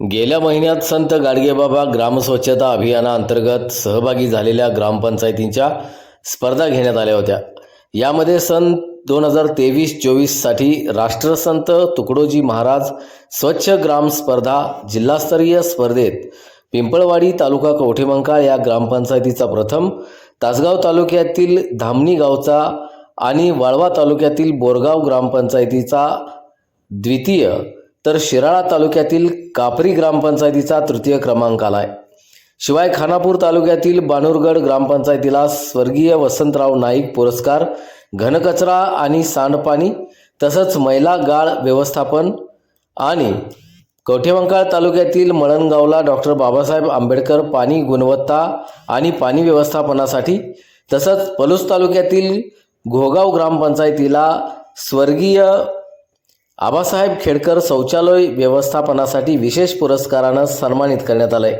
गेल्या महिन्यात संत गाडगेबाबा ग्रामस्वच्छता अभियानाअंतर्गत सहभागी झालेल्या ग्रामपंचायतींच्या स्पर्धा घेण्यात आल्या होत्या. यामध्ये सन दोन हजार तेवीस चोवीससाठी राष्ट्रसंत तुकडोजी महाराज स्वच्छ ग्राम स्पर्धा जिल्हास्तरीय स्पर्धेत पिंपळवाडी तालुका कवठेमंकाळ या ग्रामपंचायतीचा प्रथम तासगाव तालुक्यातील धामणी गावचा आणि वाळवा तालुक्यातील बोरगाव ग्रामपंचायतीचा द्वितीय तर शिराळा तालुक्यातील कापरी ग्रामपंचायतीचा तृतीय क्रमांक आलाय. शिवाय खानापूर तालुक्यातील बाणूरगड ग्रामपंचायतीला स्वर्गीय वसंतराव नाईक पुरस्कार घनकचरा आणि सांडपाणी तसंच मैला गाळ व्यवस्थापन आणि कवठेमंकाळ तालुक्यातील मळणगावला डॉक्टर बाबासाहेब आंबेडकर पाणी गुणवत्ता आणि पाणी व्यवस्थापनासाठी तसंच पलूस तालुक्यातील घोगाव ग्रामपंचायतीला स्वर्गीय आबासाहेब खेडकर शौचालय व्यवस्थापनासाठी विशेष पुरस्कारानं सन्मानित करण्यात आलंय.